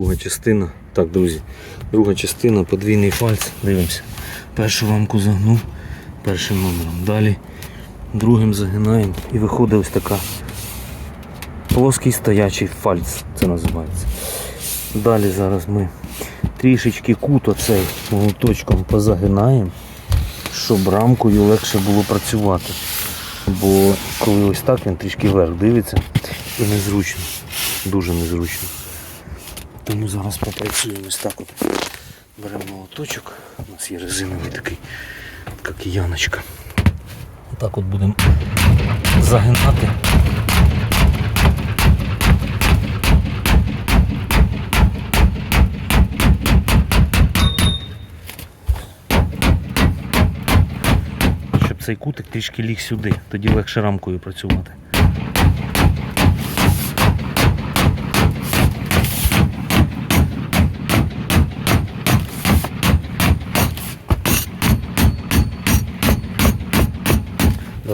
Друга частина. Так, друзі, друга частина, подвійний фальц. Дивимося. Першу рамку загнув першим номером. Далі другим загинаємо і виходить ось така плоский стоячий фальц. Це називається. Далі зараз ми трішечки кут оцей молоточком позагинаємо, щоб рамкою легше було працювати. Бо коли ось так він трішки вверх дивиться і незручно. Дуже незручно. Тому зараз попрацюємо ось так от. Беремо молоточок. У нас є резиновий такий, така кияночка. Отак от будемо загинати. Щоб цей кутик трішки ліг сюди, тоді легше рамкою працювати.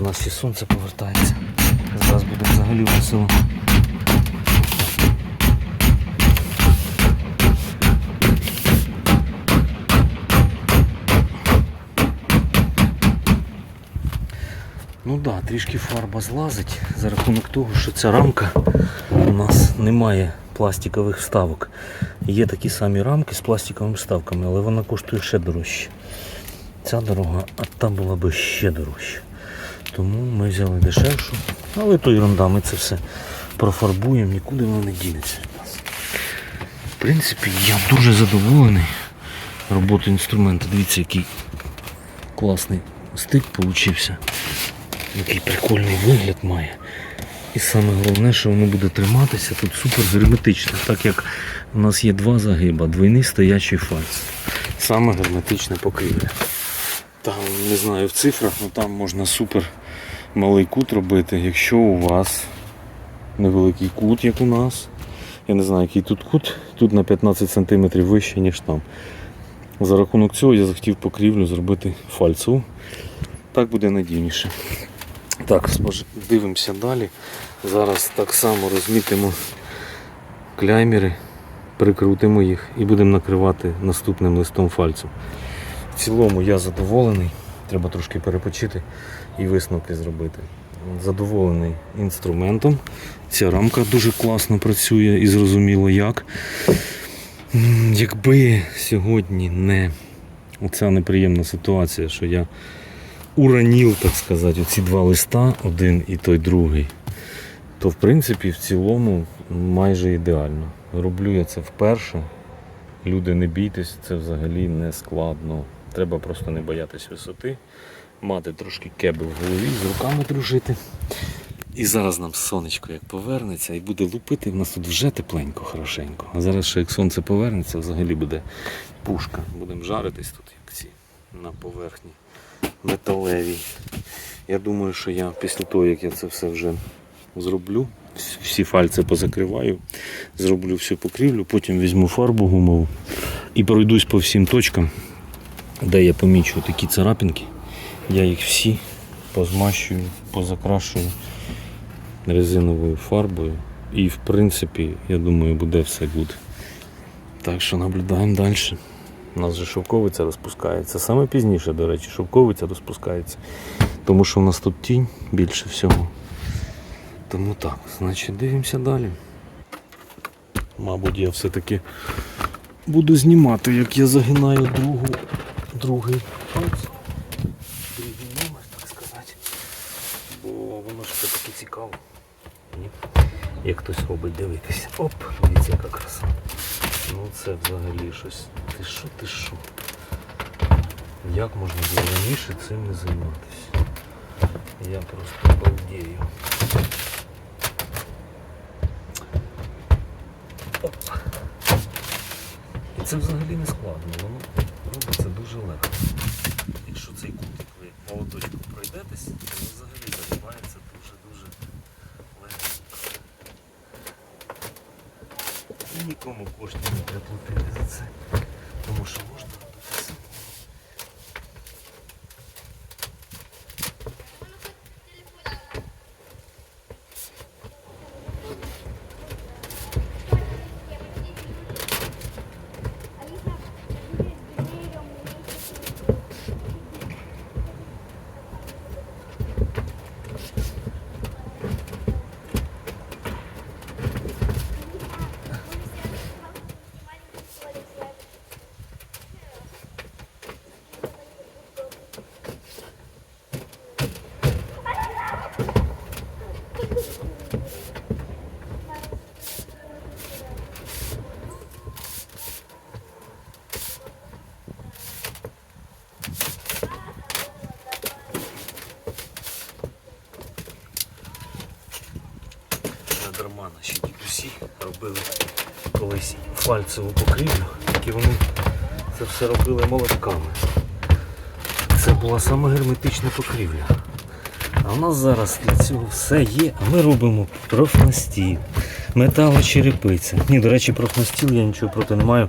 До нас і сонце повертається. Зараз буде взагалі весело. Ну так, да, трішки фарба злазить за рахунок того, що ця рамка у нас немає пластикових вставок. Є такі самі рамки з пластиковими вставками, але вона коштує ще дорожче. Ця дорога, а та була би ще дорожча. Тому ми взяли дешевшу. Але то ерунда, ми це все профарбуємо, нікуди воно не дінеться. В принципі, я дуже задоволений роботою інструменту. Дивіться, який класний стик получився. Який прикольний вигляд має. І саме головне, що воно буде триматися тут супер герметично, так як у нас є два загиба, двойний стоячий фальц. Саме герметичне покрівля. Там, не знаю в цифрах, але там можна супер малий кут робити, якщо у вас невеликий кут, як у нас. Я не знаю, який тут кут, тут на 15 см вище, ніж там. За рахунок цього я захотів покрівлю зробити фальцу. Так буде надійніше. Так, дивимося далі. Зараз так само розмітимо кляймери, прикрутимо їх і будемо накривати наступним листом фальцу. В цілому я задоволений. Треба трошки перепочити і висновки зробити. Задоволений інструментом. Ця рамка дуже класно працює і зрозуміло як. Якби сьогодні не оця неприємна ситуація, що я уранів, так сказати, оці два листа, один і той другий, то в принципі в цілому майже ідеально. Роблю я це вперше. Люди, не бійтесь, це взагалі не складно. Треба просто не боятись висоти, мати трошки кеби в голові, з руками дружити. І зараз нам сонечко як повернеться і буде лупити, в нас тут вже тепленько, хорошенько. А зараз ще як сонце повернеться, взагалі буде пушка. Будемо жаритись тут, як ці на поверхні металевій. Я думаю, що я після того, як я це все вже зроблю, всі фальці позакриваю, зроблю всю покрівлю, потім візьму фарбу гумову і пройдусь по всім точкам, де я помічу такі царапинки. Я їх всі позмащую, позакрашую резиновою фарбою. І в принципі, я думаю, буде все буде. Так що наблюдаємо далі. У нас же шовковиця розпускається. Саме пізніше, до речі, шовковиця розпускається. Тому що в нас тут тінь більше всього. Тому так, значить дивимося далі. Мабуть, я все-таки буду знімати, як я загинаю другу, другий пальць. Другий номер, так сказати. Бо воно ж все таки цікаво. Як хтось робить дивитися. Оп, дивіться, яка краса. Ну це взагалі щось. Ти що, ти що? Як можна було раніше цим не займатися? Я просто балдею. Оп. І це взагалі не складно, воно робиться дуже легко. Якщо цей кутик ви молоточком пройдетесь, то він взагалі загибається дуже-дуже легко. І нікому кошти не треба платити за це. Тому що можна робити самому. робили колись фальцеву покрівлю, тільки вони це все робили молотками. Це була саме герметична покрівля. А в нас зараз для цього все є, а ми робимо профнастіл, металочерепиця. Ні, до речі, профнастіл я нічого проти не маю.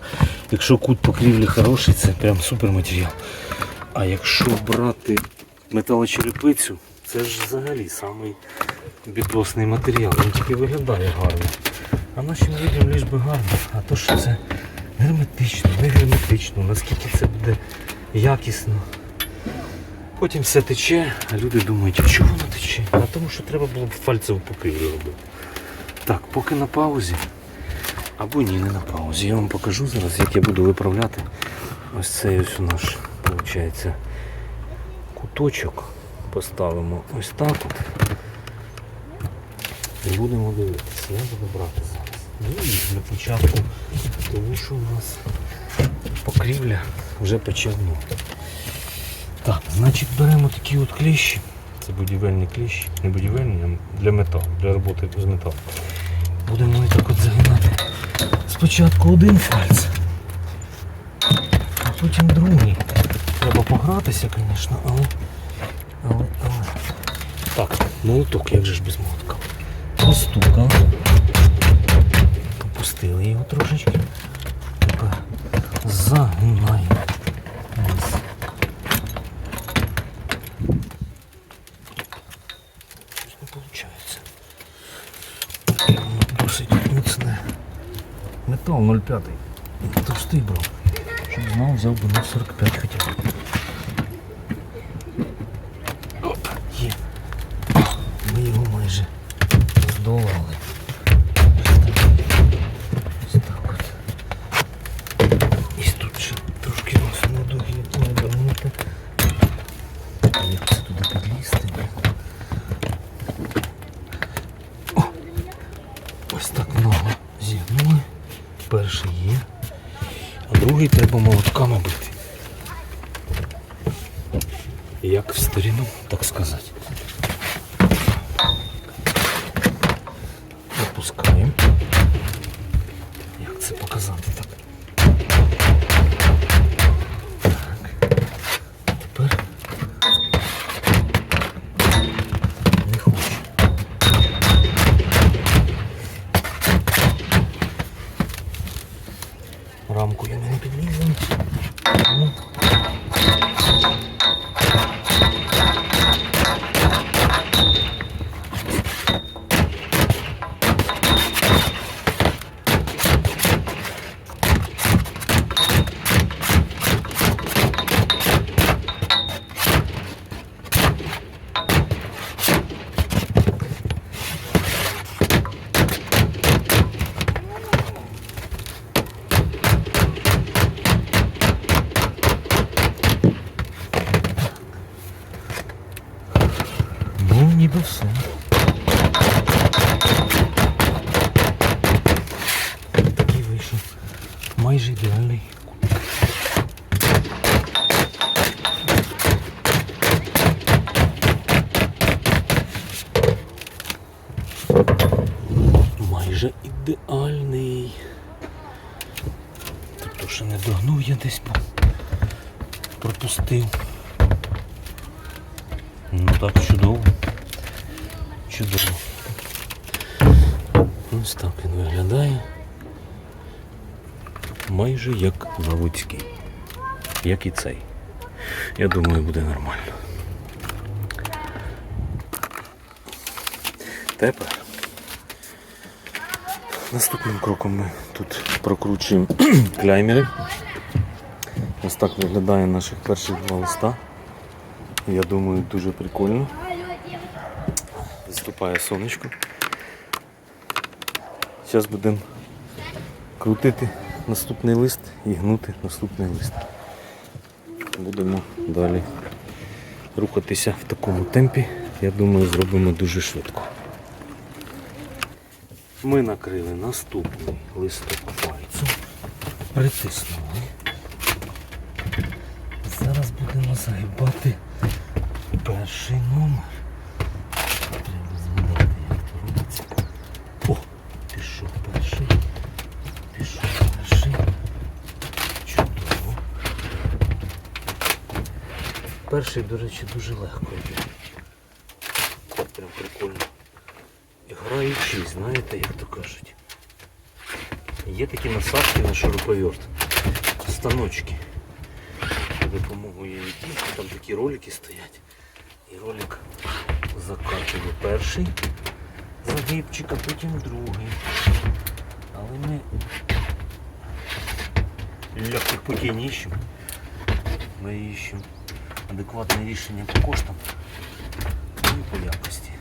Якщо кут покрівлі хороший, це прям супер матеріал. А якщо брати металочерепицю, це ж взагалі самий бітосний матеріал. Він тільки виглядає гарно. А нашим людям лиш би гарно. А то що це герметично, не герметично, наскільки це буде якісно. Потім все тече, а люди думають, а чого воно тече? А тому що треба було б фальцеву покрівлю робити. Так, поки на паузі. Або ні, не на паузі. Я вам покажу зараз, як я буду виправляти ось цей ось у наш, виходить, куточок. Поставимо ось так от. І будемо дивитися. Я буду брати. Ну і для початку, тому що у нас покрівля вже почерніла. Так, значить беремо такі от кліщі. Це будівельні кліщі. Не будівельні, а для металу, для роботи з металом. Будемо і так от загинати. Спочатку один фальц, а потім другий. Треба погратися, звісно, але. але, але. Так, молоток, як же ж без молотка. Постукали. Попустили його трошечки. Тепер загинаємо. Досить міцне. Метал 0,5. Товстий брав. Щоб знав, взяв би 0,45 хоча б. Це Майже ідеальний. Тобто ще не догнув я десь, пропустив. Ну так чудово. Чудово. Ось так він виглядає. Майже як заводський. Як і цей. Я думаю, буде нормально. Тепер наступним кроком ми тут прокручуємо кляймери. Ось так виглядає наших перших два листа. Я думаю, дуже прикольно. Виступає сонечко. Зараз будемо крутити наступний лист і гнути наступний лист. Будемо далі рухатися в такому темпі. Я думаю, зробимо дуже швидко ми накрили наступний листок пальцем, притиснули. Зараз будемо загибати перший номер. Треба згадати, як це робиться. О, пішов перший, пішов перший. Чудово. Перший, до речі, дуже легко йде. Граючись, знаєте, як то кажуть. Є такі насадки на шуруповерт. Станочки. За допомогою яких там такі ролики стоять. І ролик закачує перший загибчик, а потім другий. Але ми легких путей не ищем. Ми ищем адекватне рішення по коштам ну і по якості.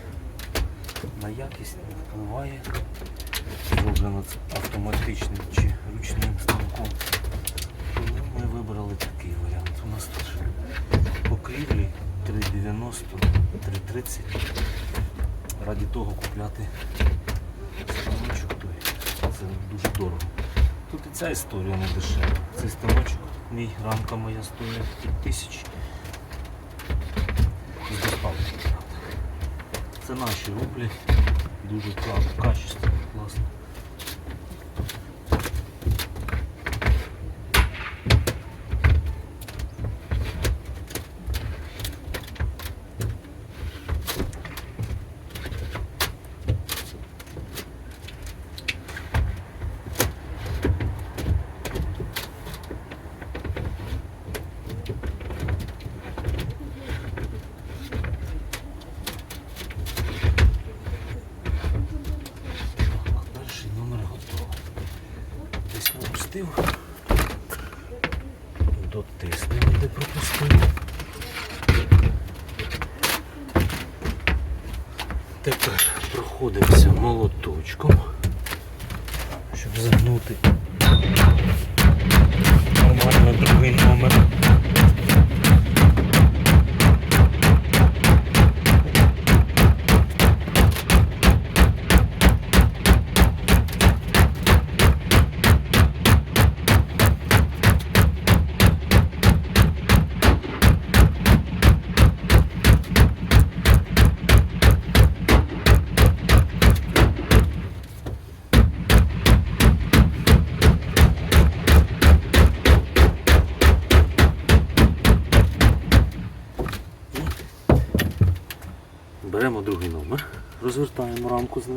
На якість не впливає. Зроблено автоматичним чи ручним станком. Ми вибрали такий варіант. У нас теж покрівлі 390, 330. Раді того купляти станочок той. Це дуже дорого. Тут і ця історія не дешева. Цей станочок, мій рамка моя стоїть 5 тисяч. Це наші роблять. Дуже класно, качественно, класно. Так, перший номер готовий. Десь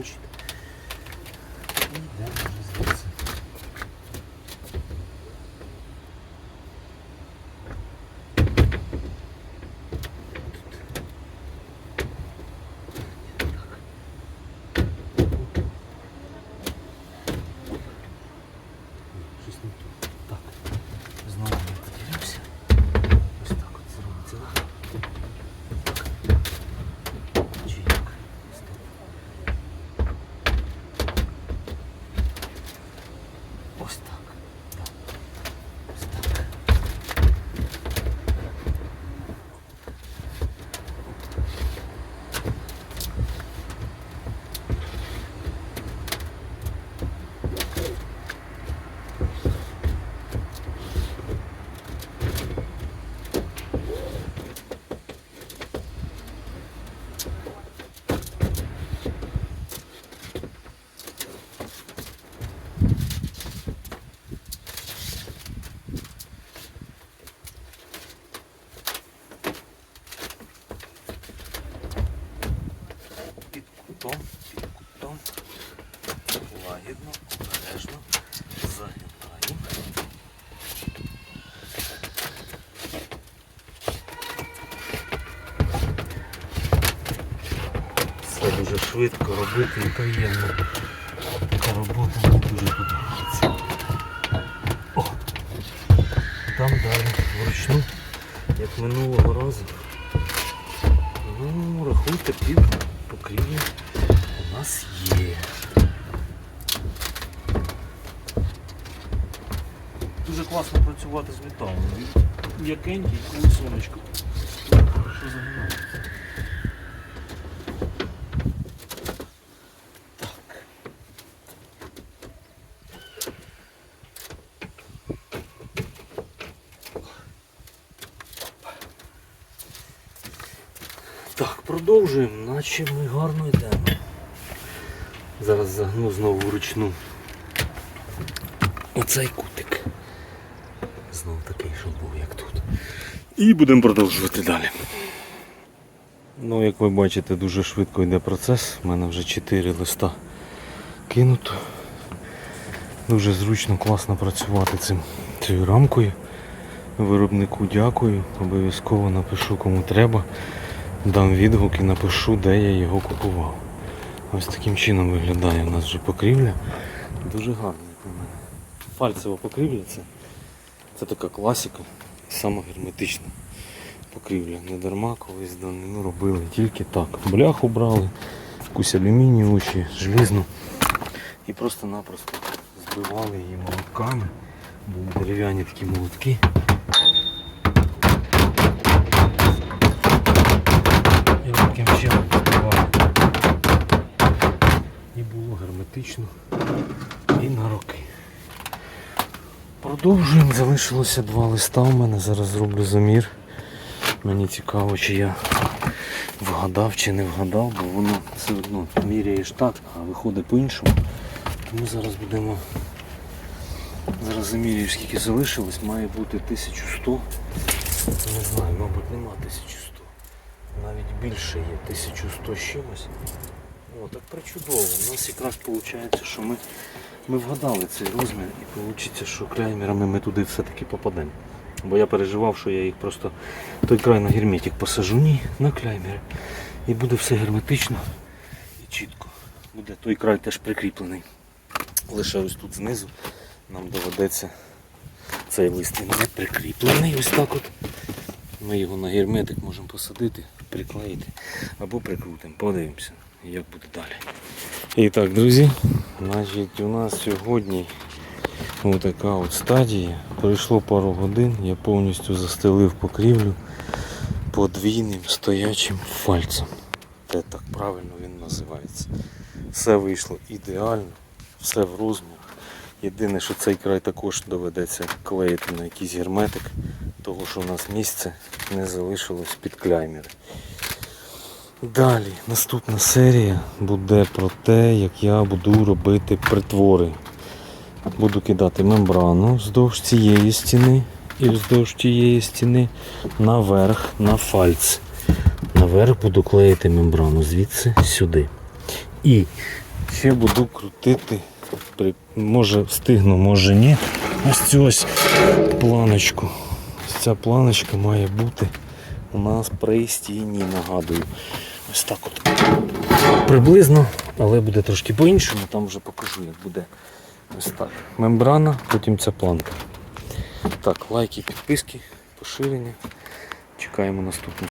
рамку, значить. І йдемо вже звідси. Щось не тут. Так. Знову не потерявся. Ось так от це робиться. Чи як? Стоп. Ось так. Так. Ось так. Під кутом, під кутом. Лагідно, обережно. Загинаємо. Все дуже швидко робити і таємно. Така робота мені дуже подобається. О! Там далі вручну, як минулого разу. Ну, рахуйте, пів покрівлі у нас є. Дуже класно працювати з металом. М'якенький, коли сонечко. Що загинається. Так. Так, продовжуємо, наче ми гарно йдемо. Зараз загну знову вручну. Оцей кутик. Знов такий, що був як тут. І будемо продовжувати далі. Ну, як ви бачите, дуже швидко йде процес. У мене вже 4 листа кинуто. Дуже зручно, класно працювати цим, цією рамкою. Виробнику дякую. Обов'язково напишу кому треба. Дам відгук і напишу, де я його купував. Ось таким чином виглядає у нас вже покрівля. Дуже гарно, як на мене. Фальцева покрівля це, це така класика, сама герметична покрівля. Не дарма колись давнину робили тільки так. Бляху брали, якусь алюмінієву чи желізну і просто-напросто збивали її молотками. Були дерев'яні такі молотки. І таким чином збивали. І герметично і на роки. Продовжуємо, залишилося два листа у мене. Зараз зроблю замір. Мені цікаво, чи я вгадав чи не вгадав, бо воно все одно міряєш так, а виходить по-іншому. Тому зараз будемо. Зараз замірюєш, скільки залишилось, має бути 1100. Не знаю, мабуть, нема 1100. Навіть більше є 1100 з чимось. О, так причудово. У нас якраз виходить, що ми, ми вгадали цей розмір і вийде, що кляймерами ми туди все-таки попадемо. Бо я переживав, що я їх просто той край на герметик посажу, ні, на кляймери. І буде все герметично і чітко. Буде той край теж прикріплений. Лише ось тут знизу нам доведеться цей лист не прикріплений. Ось так от. Ми його на герметик можемо посадити, приклеїти або прикрутимо. Подивимося, як буде далі. І так, друзі, значить у нас сьогодні отака от стадія. Пройшло пару годин, я повністю застелив покрівлю подвійним стоячим фальцем. Те так правильно він називається. Все вийшло ідеально, все в розмір. Єдине, що цей край також доведеться клеїти на якийсь герметик, того що у нас місце не залишилось під кляймери. Далі, наступна серія буде про те, як я буду робити притвори. Буду кидати мембрану вздовж цієї стіни і вздовж тієї стіни наверх на фальц. Наверх буду клеїти мембрану звідси сюди. І ще буду крутити, може встигну, може ні. Ось цю ось планочку. Ось ця планочка має бути у нас при стіні, нагадую. Ось так от. Приблизно, але буде трошки по-іншому, там вже покажу, як буде. Ось так. Мембрана, потім ця планка. Так, лайки, підписки, поширення. Чекаємо наступну